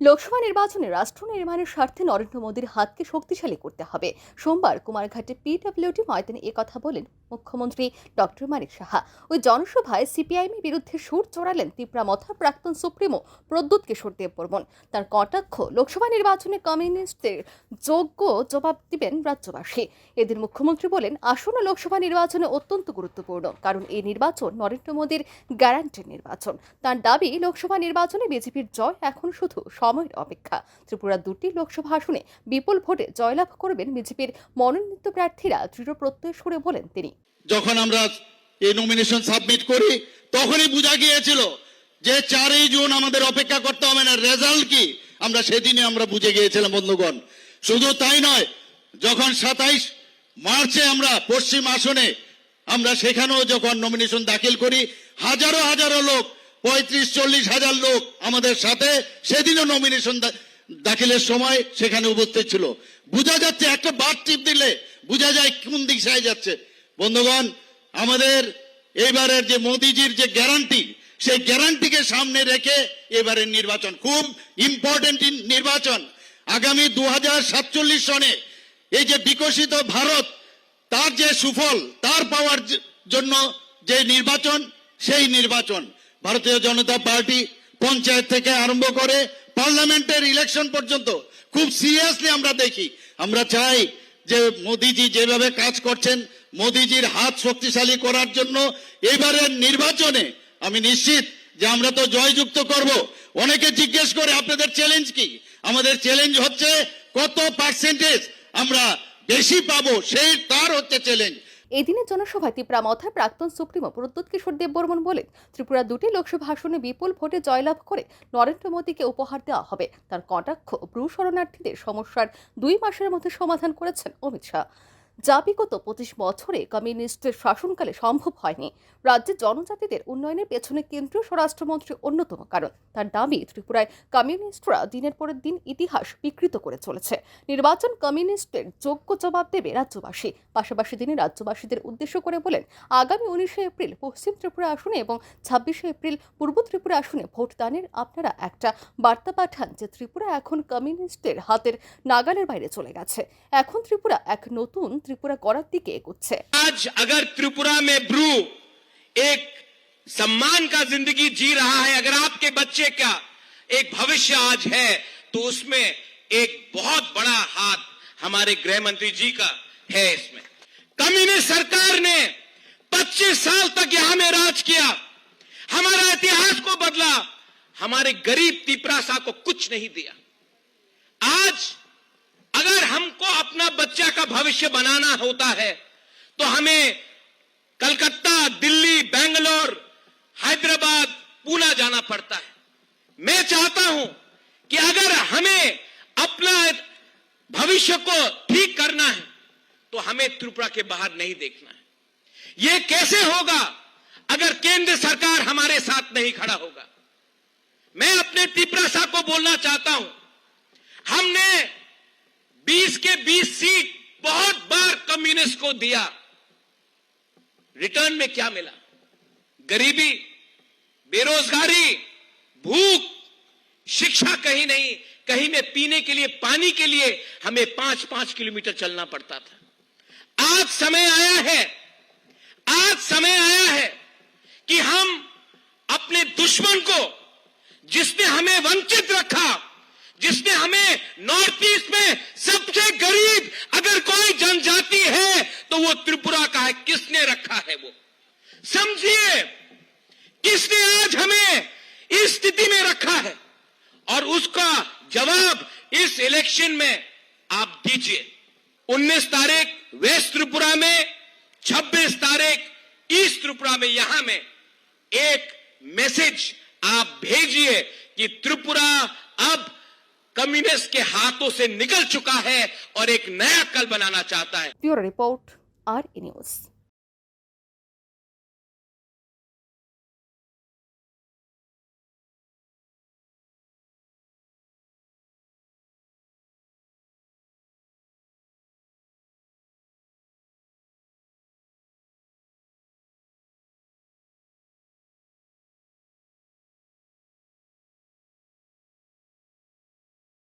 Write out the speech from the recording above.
লোকসভা নির্বাচনে রাষ্ট্র নির্মাণের স্বার্থে নরেন্দ্র মোদীর হাতকে শক্তিশালী করতে হবে। সোমবার কুমারঘাটে পিডব্লিউডি ময়দানে কথা বলেন মুখ্যমন্ত্রী ডক্টর মানিক সাহা। ওই জনসভায় সিপিআইএমের বিরুদ্ধে সুর চড়ালেন তীব্রামথা প্রাক্তন সুপ্রিমো প্রদ্যুৎ কিশোর দেববর্মন। তার কটাক্ষ, লোকসভা নির্বাচনে কমিউনিস্টদের যোগ্য জবাব দিবেন রাজ্যবাসী। এদিন মুখ্যমন্ত্রী বলেন, আসন্ন লোকসভা নির্বাচনে অত্যন্ত গুরুত্বপূর্ণ, কারণ এই নির্বাচন নরেন্দ্র মোদীর গ্যারান্টির নির্বাচন। তার দাবি, লোকসভা নির্বাচনে বিজেপির জয় এখন শুধু সময়ের অপেক্ষা। ত্রিপুরা দুটি লোকসভা আসনে বিপুল ভোটে জয়লাভ করবেন বিজেপির মনোনীত প্রার্থীরা দৃঢ় প্রত্যয় সুরে বলেন তিনি। যখন আমরা এই নমিনেশন সাবমিট করি, তখনই বোঝা গিয়েছিল যে চারই জুন আমাদের অপেক্ষা করতে হবে না রেজাল্ট কি? আমরা সেদিনে আমরা বুঝে গিয়েছিলাম, বন্ধুগণ। শুধু তাই নয়, যখন সাতাইশ মার্চে আমরা পশ্চিম আসনে আমরা সেখানেও যখন নমিনেশন দাখিল করি, হাজারো হাজারো লোক পঁয়ত্রিশ, চল্লিশ হাজার লোক আমাদের সাথে। সেদিনও নমিনেশন দাখিলের সময় সেখানে উপস্থিত ছিল। বোঝা যাচ্ছে একটা বার টিপ দিলে বোঝা যায় কোন দিশায় যাচ্ছে। বন্ধুগণ, আমাদের এবারের যে মোদিজির যে গ্যারান্টি সেই গ্যারান্টিকে সামনে রেখে এবারের নির্বাচন খুব ইম্পর্টেন্ট নির্বাচন। আগামী দু সাতচল্লিশ সনে এই যে বিকশিত ভারত, তার যে সুফল, তার পাওয়ার জন্য যে নির্বাচন, সেই নির্বাচন ভারতীয় জনতা পার্টি পঞ্চায়েত থেকে আরম্ভ করে পার্লামেন্টের ইলেকশন পর্যন্ত খুব সিরিয়াসলি আমরা দেখি। আমরা চাই যে মোদিজি যেভাবে কাজ করছেন, মোদিজির হাত শক্তিশালী করার জন্য এবারের নির্বাচনে আমি নিশ্চিত যে আমরা তো জয়যুক্ত করব। অনেকে জিজ্ঞেস করে, আপনাদের চ্যালেঞ্জ কি? আমাদের চ্যালেঞ্জ হচ্ছে কত পার্সেন্টেজ আমরা বেশি পাবো? সেই তার হচ্ছে চ্যালেঞ্জ এদিনের জনসভায় ত্রিপুরা মথায় প্রাক্তন সুপ্রিমো প্রদ্যুৎ কিশোর দেব দেববর্মন বলেন, ত্রিপুরা দুটি লোকসভা আসনে বিপুল ভোটে জয়লাভ করে নরেন্দ্র মোদীকে উপহার দেওয়া হবে। তার কটাক্ষ ব্রু শরণার্থীদের সমস্যার দুই মাসের মধ্যে সমাধান করেছেন অমিত শাহ। যা বিগত পঁচিশ বছরে কমিউনিস্টের শাসনকালে সম্ভব হয়নি। রাজ্যের জনজাতিদের উন্নয়নের পেছনে কেন্দ্রীয় স্বরাষ্ট্রমন্ত্রী অন্যতম কারণ। তার দাবি, ত্রিপুরায় কমিউনিস্টরা দিনের পর দিন ইতিহাস বিকৃত করে চলেছে। নির্বাচন কমিউনিস্টের যোগ্য জবাব দেবে রাজ্যবাসী। পাশাপাশি তিনি রাজ্যবাসীদের উদ্দেশ্য করে বলেন, আগামী উনিশে এপ্রিল পশ্চিম ত্রিপুরা আসনে এবং ছাব্বিশে এপ্রিল পূর্ব ত্রিপুরা আসনে ভোটদানের আপনারা একটা বার্তা পাঠান যে ত্রিপুরা এখন কমিউনিস্টের হাতের নাগালের বাইরে চলে গেছে। এখন ত্রিপুরা এক নতুন ত্রিপুরা করার দিকে এগোচ্ছে आज अगर त्रिपुरा में ब्रू एक सम्मान का जिंदगी जी रहा है अगर आपके बच्चे का एक भविष्य आज है तो उसमें एक बहुत बड़ा हाथ हमारे गृह मंत्री जी का है इसमें कम्युनिस्ट सरकार ने 25 साल तक यहां में राज किया हमारा इतिहास को बदला हमारे गरीब तिपरासा को कुछ नहीं दिया आज अगर हमको अपना बच्चा का भविष्य बनाना होता है। तो हमें कलकत्ता, दिल्ली, बेंगलोर, हैदराबाद, पूना जाना पड़ता है। मैं चाहता हूँ कि अगर हमें अपना भविष्य को ठीक करना है तो हमें त्रिपुरा के बाहर नहीं देखना है। यह कैसे होगा अगर केंद्र सरकार हमारे साथ नहीं खड़ा होगा? मैं अपने त्रिपुरा साहब को बोलना चाहता हूँ। हमने 20 के 20 सीट बहुत बार कम्युनिस्ट को दिया। रिटर्न में क्या मिला? गरीबी, बेरोजगारी, भूख, शिक्षा कहीं नहीं, कहीं में पीने के लिए, पानी के लिए हमें पाँच पाँच किलोमीटर चलना पड़ता था। आज समय आया है, आज समय आया है कि हम अपने दुश्मन को, जिसने हमें वंचित रखा जिसने हमें नॉर्थ ईस्ट में सबसे गरीब अगर कोई जनजाति है तो वो त्रिपुरा का है। किसने रखा है वो? समझिए, किसने आज हमें इस स्थिति में रखा है? और उसका जवाब इस इलेक्शन में आप दीजिए। 19 तारीख वेस्ट त्रिपुरा में 26 तारीख ईस्ट त्रिपुरा में, यहाँ में एक मैसेज आप भेजिए कि त्रिपुरा अब कम्युनिस्ट के हाथों से निकल चुका है और एक नया कल बनाना चाहता है। Bureau report R news.